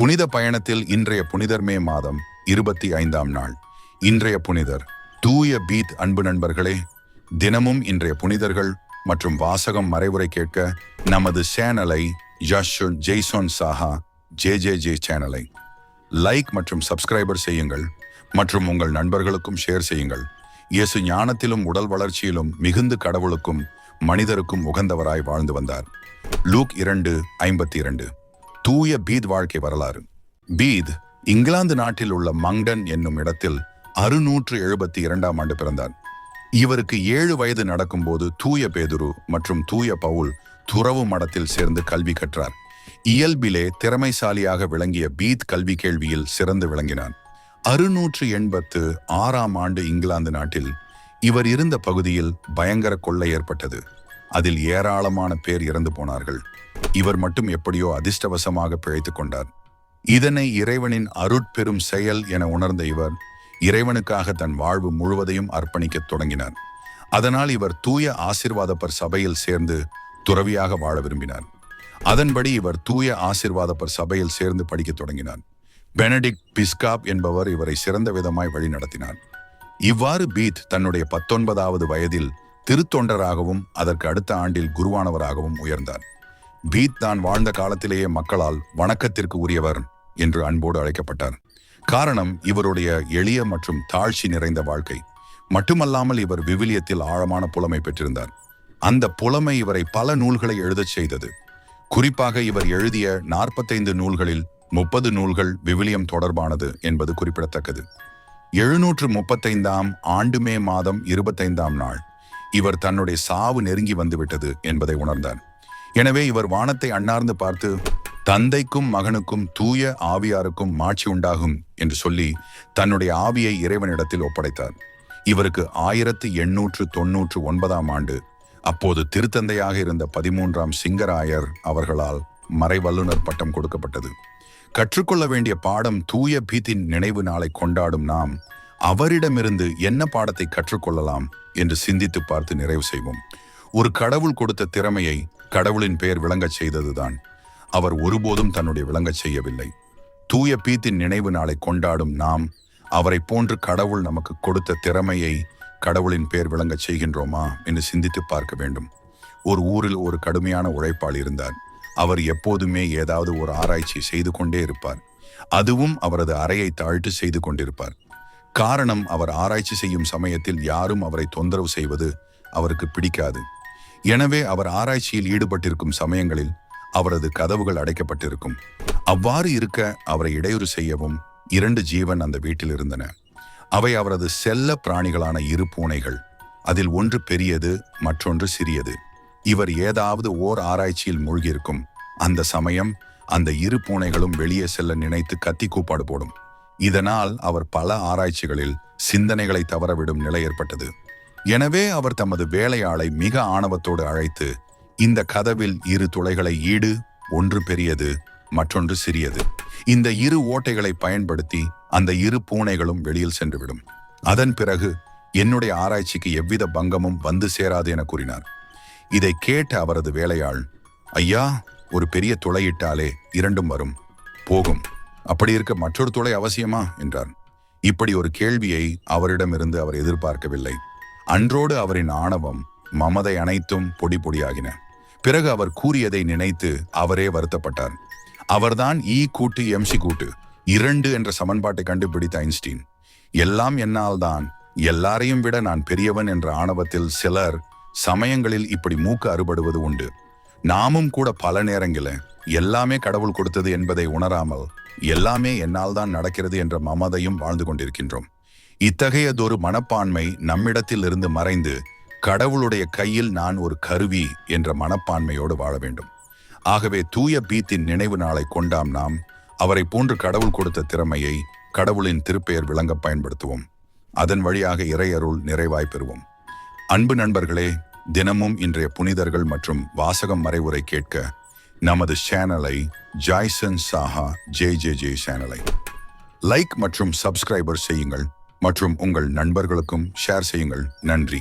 புனித பயணத்தில் இன்றைய புனிதர் மே மாதம் இருபத்தி ஐந்தாம் நாள். இன்றைய புனிதர் தூய பீத் அன்பு நண்பர்களே தினமும் இன்றைய புனிதர்கள் மற்றும் வாசகம் மறைவுரை கேட்க நமது சேனலை Yash Jaison Saha J J J சேனலை லைக் மற்றும் சப்ஸ்கிரைபர் செய்யுங்கள். மற்றும் உங்கள் நண்பர்களுக்கும் ஷேர் செய்யுங்கள். இயேசு ஞானத்திலும் உடல் வளர்ச்சியிலும் மிகுந்து கடவுளுக்கும் மனிதருக்கும் உகந்தவராய் வாழ்ந்து வந்தார். லூக் இரண்டு ஐம்பத்தி இரண்டு. தூய பீத் வாழ்க்கை வரலாறு. பீத் இங்கிலாந்து நாட்டில் உள்ள மங்டன் என்னும் இடத்தில் அறுநூற்று எழுபத்தி இரண்டாம் ஆண்டு பிறந்தார். இவருக்கு ஏழு வயது நடக்கும்போது தூய பேதுரு மற்றும் தூய பவுல் துறவு மடத்தில் சேர்ந்து கல்வி கற்றார். இயல்பிலே திறமைசாலியாக விளங்கிய பீத் கல்வி கேள்வியில் சிறந்து விளங்கினார் அறுநூற்று எண்பத்து ஆறாம் ஆண்டு இங்கிலாந்து நாட்டில் இவர் இருந்த பகுதியில் பயங்கர கொள்ளை ஏற்பட்டது. அதில் ஏராளமான பேர் இறந்து போனார்கள். இவர் மட்டும் எப்படியோ அதிர்ஷ்டவசமாக பிழைத்துக் கொண்டார். இதனை இறைவனின் அருட்பெரும் செயல் என உணர்ந்த இவர் இறைவனுக்காக தன் வாழ்வு முழுவதையும் அர்ப்பணிக்கத் தொடங்கினார். அதனால் இவர் தூய ஆசிர்வாதப்பர் சபையில் சேர்ந்து துறவியாக வாழ விரும்பினார். அதன்படி இவர் தூய ஆசிர்வாதப்பர் சபையில் சேர்ந்து படிக்கத் தொடங்கினார். பெனடிக் பிஸ்காப் என்பவர் இவரை சிறந்த விதமாய் வழிநடத்தினார். இவ்வாறு பீத் தன்னுடைய பத்தொன்பதாவது வயதில் திருத்தொண்டராகவும் அதற்கு அடுத்த ஆண்டில் குருவானவராகவும் உயர்ந்தார். பீத் தான் வாழ்ந்த காலத்திலேயே மக்களால் வணக்கத்திற்கு உரியவர் என்று அன்போடு அழைக்கப்பட்டார். காரணம் இவருடைய எளிய மற்றும் தாழ்ச்சி நிறைந்த வாழ்க்கை. மட்டுமல்லாமல் இவர் விவிலியத்தில் ஆழமான புலமை பெற்றிருந்தார். அந்த புலமை இவரை பல நூல்களை எழுதச் செய்தது. குறிப்பாக இவர் எழுதிய நாற்பத்தைந்து நூல்களில் முப்பது நூல்கள் விவிலியம் தொடர்பானது என்பது குறிப்பிடத்தக்கது. எழுநூற்று முப்பத்தைந்தாம் ஆண்டு மே மாதம் இருபத்தைந்தாம் நாள். இவர் தன்னுடைய சாவு நெருங்கி வந்துவிட்டது என்பதை உணர்ந்தார் எனவே இவர் வானத்தை அண்ணார்ந்து பார்த்து தந்தைக்கும் மகனுக்கும் தூய ஆவியாருக்கும் மாட்சி உண்டாகும் என்று சொல்லி தன்னுடைய ஆவியை இறைவனிடத்தில் ஒப்படைத்தார். இவருக்கு ஆயிரத்து எண்ணூற்று தொன்னூற்று ஒன்பதாம் ஆண்டு அப்போது திருத்தந்தையாக இருந்த பதிமூன்றாம் சிங்கராயர் அவர்களால் மறைவல்லுனர் பட்டம் கொடுக்கப்பட்டது. கற்றுக்கொள்ள வேண்டிய பாடம் தூய பீத்தின் நினைவு நாளை கொண்டாடும் நாம் அவரிடமிருந்து என்ன பாடத்தை கற்றுக்கொள்ளலாம் என்று சிந்தித்து பார்த்து நிறைவு செய்வோம். ஒரு கடவுள் கொடுத்த திறமையை கடவுளின் பெயர் விளங்கச் செய்ததுதான். அவர் ஒருபோதும் தன்னுடைய விளங்கச் செய்யவில்லை. தூய பீத்தின் நினைவு நாளை கொண்டாடும் நாம் அவரை போன்று கடவுள் நமக்கு கொடுத்த திறமையை கடவுளின் பெயர் விளங்கச் செய்கின்றோமா என்று சிந்தித்து பார்க்க வேண்டும். ஒரு ஊரில் ஒரு கடுமையான உழைப்பாளி இருந்தார். அவர் எப்போதுமே ஏதாவது ஒரு ஆராய்ச்சி செய்து கொண்டே இருப்பார். அதுவும் அவரது அறையை தாழ்த்து செய்து கொண்டிருப்பார். காரணம் அவர் ஆராய்ச்சி செய்யும் சமயத்தில் யாரும் அவரை தொந்தரவு செய்வது அவருக்கு பிடிக்காது. எனவே அவர் ஆராய்ச்சியில் ஈடுபட்டிருக்கும் சமயங்களில் அவரது கதவுகள் அடைக்கப்பட்டிருக்கும். அவ்வாறு இருக்க அவரை இடையூறு செய்யவும் இரண்டு ஜீவன் அந்த வீட்டில் இருந்தன. அவை அவரது செல்ல பிராணிகளான இரு பூனைகள். அதில் ஒன்று பெரியது மற்றொன்று சிறியது. இவர் ஏதாவது ஓர் ஆராய்ச்சியில் மூழ்கியிருக்கும். அந்த சமயம் அந்த இரு பூனைகளும் வெளியே செல்ல நினைத்து கத்தி கூப்பாடு போடும். இதனால் அவர் பல ஆராய்ச்சிகளில் சிந்தனைகளை தவறவிடும் நிலை ஏற்பட்டது. எனவே அவர் தமது வேலையாளை மிக ஆணவத்தோடு அழைத்து இந்த கதவில் இரு துளைகளை ஈடு ஒன்று பெரியது மற்றொன்று சிறியது. இந்த இரு ஓட்டைகளை பயன்படுத்தி அந்த இரு பூனைகளும் வெளியில் சென்றுவிடும். அதன் பிறகு என்னுடைய ஆராய்ச்சிக்கு எவ்வித பங்கமும் வந்து சேராது என கூறினார். இதை கேட்ட அவரது வேலையாள் ஐயா ஒரு பெரிய துளையிட்டாலே இரண்டும் வரும். போகும். அப்படி இருக்க மற்றொரு துளை அவசியமா? என்றார் இப்படி ஒரு கேள்வியை அவரிடமிருந்து அவர் எதிர்பார்க்கவில்லை. அன்றோடு அவரின் ஆணவம் மமதை அனைத்தும் பொடி பொடியாகின. பிறகு அவர் கூறியதை நினைத்து அவரே வருத்தப்பட்டார். அவர்தான் ஈ கூட்டு எம்சி கூட்டு இரண்டு என்ற சமன்பாட்டை கண்டுபிடித்த ஐன்ஸ்டீன். எல்லாம் என்னால் தான் எல்லாரையும் விட நான் பெரியவன் என்ற ஆணவத்தில் சிலர் சமயங்களில் இப்படி மூக்கு அறுபடுவது உண்டு. நாமும் கூட பல நேரங்களில் எல்லாமே கடவுள் கொடுத்தது என்பதை உணராமல் எல்லாமே என்னால் தான் நடக்கிறது என்ற மமதையும் வாழ்ந்து கொண்டிருக்கின்றோம். இத்தகையதொரு மனப்பான்மை நம்மிடத்தில் இருந்து மறைந்து கடவுளுடைய கையில் நான் ஒரு கருவி என்ற மனப்பான்மையோடு வாழ வேண்டும். ஆகவே தூய பீத்தின் நினைவு நாளை கொண்டாம் நாம். அவரை போன்று கடவுள் கொடுத்த திறமையை கடவுளின் திருப்பெயர் விளங்க பயன்படுத்துவோம். அதன் வழியாக இறையருள் நிறைவாய் பெறுவோம். அன்பு நண்பர்களே தினமும் இன்றைய புனிதர்கள் மற்றும் வாசகம் மறைவுரை கேட்க நமது சேனலை Joyson Saha J J J சேனலை. லைக் மற்றும் சப்ஸ்கிரைபர் செய்யுங்கள் மற்றும் உங்கள் நண்பர்களுக்கும் ஷேர் செய்யுங்கள். நன்றி.